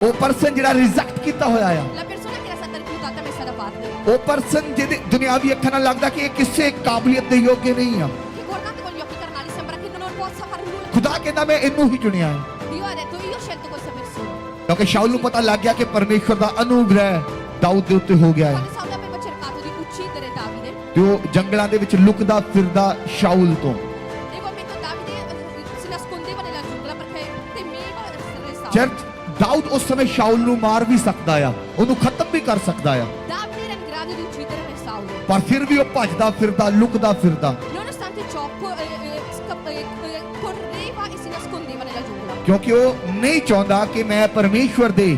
ਉਹ ਪਰਸਨ ਜਿਹੜਾ ਰਿਜੈਕਟ ਕੀਤਾ ਹੋਇਆ ਆ La persona che era stata rifiutata e messa da parte. ਉਹ ਪਰਸਨ ਜਿਹਦੇ ਦੁਨਿਆਵੀ ਅੱਖਾਂ ਨਾਲ ਲੱਗਦਾ ਕਿ ਇਹ ਕਿਸੇ ਕਾਬਲੀਅਤ ਦੇ ਯੋਗ ਨਹੀਂ ਆ Che guardate con gli occhi carnali sembra che non possa fare nulla. ਖੁਦਾ ਕਹਿੰਦਾ ਮੈਂ ਇਹਨੂੰ ਹੀ ਚੁਣਿਆ ਹੈ Dio ha detto io ho scelto questa persona. ਕਿਉਂਕਿ ਸ਼ਾਉਲ ਨੂੰ ਪਤਾ ਲੱਗ ਗਿਆ ਕਿ ਪਰਮੇਸ਼ਵਰ ਦਾ ਅਨੁਗ੍ਰਹਿ ਦਾਊਦ ਦੇ ਉੱਤੇ ਹੋ ਗਿਆ ਹੈ Quando Saul aveva cercato di uccidere Davide, ਤੇ ਉਹ ਜੰਗਲਾਂ ਦੇ ਵਿੱਚ ਲੁਕਦਾ ਫਿਰਦਾ ਸ਼ਾਉਲ ਤੋਂ nel momento Davide eh, si nascondeva nella giungla perché temeva essere Saul. Church Dawood ਉਸ ਸਮੇਂ ਸ਼ਾਉਲ ਨੂੰ ਮਾਰ ਵੀ ਸਕਦਾ ਆ ਉਹਨੂੰ ਖਤਮ ਵੀ ਕਰ ਸਕਦਾ ਆ Davide era in grado di uccidere Re Saul. ਪਰ ਫਿਰ ਵੀ ਉਹ ਭੱਜਦਾ ਫਿਰਦਾ ਲੁਕਦਾ ਫਿਰਦਾ Nonostante ciò, co- eh, eh, scapp- eh, eh, correva e si nascondeva nella giungla. ਕਿਉਂਕਿ ਉਹ ਨਹੀਂ ਚਾਹੁੰਦਾ ਕਿ ਮੈਂ ਪਰਮੇਸ਼ਵਰ ਦੇ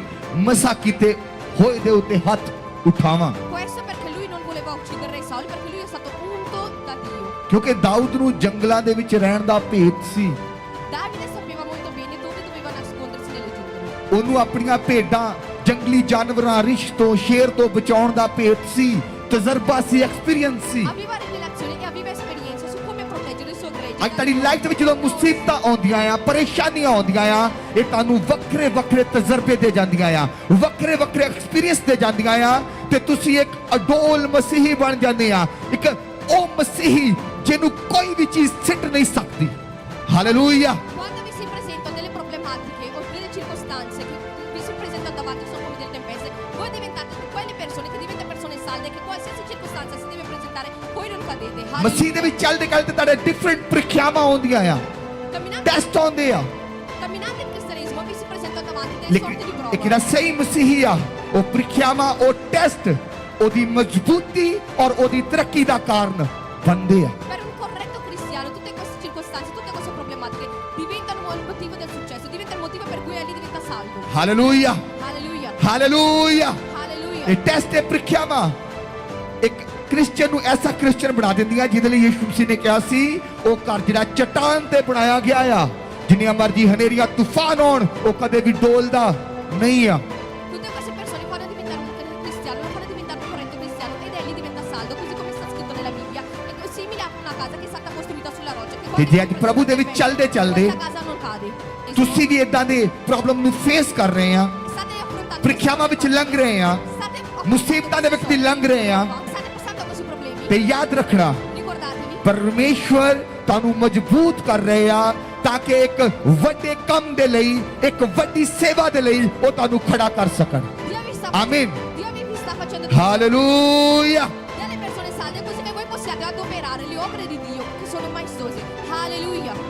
ਮਸਾ ਕੀਤੇ ਹੋਏ ਦੇ ਉੱਤੇ ਹੱਥ ਉਠਾਵਾਂ Questo perché lui non voleva uccidere Re Saul, perché lui è stato unto da Dio. ਕਿਉਂਕਿ ਦਾਊਦ ਨੂੰ ਜੰਗਲਾਂ ਦੇ ਵਿੱਚ ਰਹਿਣ ਦਾ ਭੇਤ ਸੀ Davide ਉਹਨੂੰ ਆਪਣੀਆਂ ਭੇਡਾਂ ਜੰਗਲੀ ਜਾਨਵਰਾਂ ਰਿਛ ਤੋਂ ਸ਼ੇਰ ਤੋਂ ਬਚਾਉਣ ਦਾ ਭੇਤ ਸੀ ਤਜਰਬਾ ਸੀ ਐਕਸਪੀਰੀਅੰਸ ਸੀ Aveva rivelazioni e aveva esperienza su come proteggere il suo ਅੱਜ. ਤੁਹਾਡੀ ਲਾਈਫ ਦੇ ਵਿੱਚ ਜਦੋਂ ਮੁਸੀਬਤਾਂ ਆਉਂਦੀਆਂ ਆ ਪਰੇਸ਼ਾਨੀਆਂ ਆਉਂਦੀਆਂ ਆ ਇਹ ਤੁਹਾਨੂੰ ਵੱਖਰੇ ਵੱਖਰੇ ਤਜਰਬੇ ਦੇ ਜਾਂਦੀਆਂ ਆ ਵੱਖਰੇ ਵੱਖਰੇ ਐਕਸਪੀਰੀਅੰਸ ਦੇ ਜਾਂਦੀਆਂ ਆ ਤੇ ਤੁਸੀਂ ਇੱਕ ਅਡੋਲ ਮਸੀਹੀ ਬਣ ਜਾਂਦੇ ਆ ਇੱਕ ਉਹ ਮਸੀਹੀ ਜਿਹਨੂੰ ਕੋਈ ਵੀ ਚੀਜ਼ ਸਿੱਟ ਨਹੀਂ ਸਕਦੀ hallelujah Quando vi si presentano delle problematiche o circostanze che vi si presentano davanti sono come delle tempeste, voi diventate quelle persone che diventano persone salde che qualsiasi circostanza si deve presentare, voi non cadete. ਮਸੀਹ ਦੇ ਵਿੱਚ ਚੱਲਦੇ ਚੱਲਦੇ ਤੁਹਾਡੇ different ਪ੍ਰੀਖਿਆਵਾਂ ਆਉਂਦੀਆਂ ਆ test ਆਉਂਦੇ ਆ camminate il cristianesimo vi si presentano davanti delle ਲੇਕਿਨ sorte di ਇੱਕ prova. ਜਿਹੜਾ ਸਹੀ ਮਸੀਹੀ ਆ ਉਹ ਪ੍ਰੀਖਿਆਵਾਂ ਉਹ ਟੈਸਟ ਉਹਦੀ ਮਜ਼ਬੂਤੀ ਔਰ ਉਹਦੀ ਤਰੱਕੀ ਦਾ ਕਾਰਨ ਬਣਦੇ ਆ queste problematiche diventano il motivo del successo, diventa il motivo per cui egli diventa salvo. Hallelujah Alleluia. Hallelujah Alleluia. ਇਹ ਟੈਸਟ ਤੇ ਪ੍ਰੀਖਿਆਵਾਂ ਇੱਕ ਕ੍ਰਿਸਚੀਅਨ ਨੂੰ ਐਸਾ ਕ੍ਰਿਸਚੀਅਨ ਬਣਾ ਦਿੰਦੀਆਂ ਜਿਹਦੇ ਲਈ ਯਿਸੂ ਮਸੀਹ ਨੇ ਕਿਹਾ ਸੀ ਉਹ ਘਰ ਜਿਹੜਾ ਚਟਾਨ ਤੇ ਬਣਾਇਆ ਗਿਆ ਆ ਜਿੰਨੀਆਂ ਮਰਜ਼ੀ ਹਨੇਰੀਆਂ ਤੂਫਾਨ ਆਉਣ ਉਹ ਕਦੇ ਵੀ ਡੋਲਦਾ ਨਹੀਂ ਆ Tutte queste persone fanno diventare un cristiano, lo fanno diventare un corretto cristiano ed egli diventa saldo, così come sta scritto nella Bibbia. È simile a una casa che è stata costruita. Che ਤੇ ਜੇ ਅੱਜ ਪ੍ਰਭੂ ਦੇ ਵਿੱਚ ਚੱਲਦੇ ਚੱਲਦੇ. E ਤੁਸੀਂ ਵੀ ਇਦਾਂ ਦੇ ਪ੍ਰੋਬਲਮ ਨੂੰ ਫੇਸ ਕਰ ਰਹੇ ਆ ਪ੍ਰੀਖਿਆਵਾਂ ਵਿੱਚ ਲੰਘ ਰਹੇ ਆ ਮੁਸੀਬਤਾਂ ਦੇ ਵਿੱਚ ਵੀ ਲੰਘ ਰਹੇ ਆ. ਤੇ ਯਾਦ ਰੱਖਣਾ ਪਰਮੇਸ਼ਵਰ ਤੁਹਾਨੂੰ ਮਜ਼ਬੂਤ ਕਰ ਰਹੇ ਆ ਤਾਂ ਕਿ ਇੱਕ ਵੱਡੇ ਕੰਮ ਦੇ ਲਈ ਇੱਕ ਵੱਡੀ ਸੇਵਾ ਦੇ ਲਈ ਉਹ ਤੁਹਾਨੂੰ ਖੜਾ ਕਰ ਸਕਣ Dio. Dio facendo hallelujah delle persone salde così che voi possiate adoperare le opere Hallelujah.